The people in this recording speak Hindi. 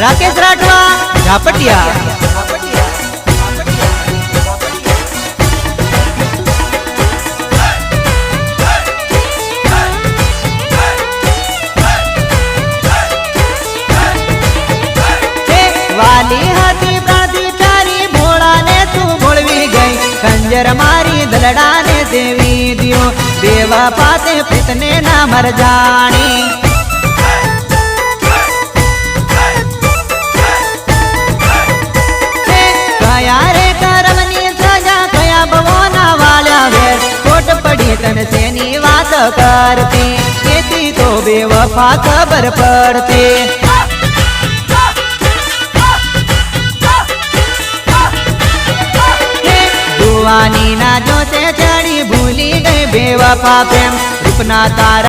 રાકેશ રાઠવા ઝાપટિયા હે વાલી હતી પ્રાંતિ તારી ભોળાને તું ભોળવી ગઈ કંજર મારી દલડાને દેવી દિયો દેવા પાતે પ્રીતને ના મર बात करते खेती तो बेवफा खबर पड़ते दुआनी ना जो से चढ़ी भूली गई बेवफा प्रेम। अपना तारा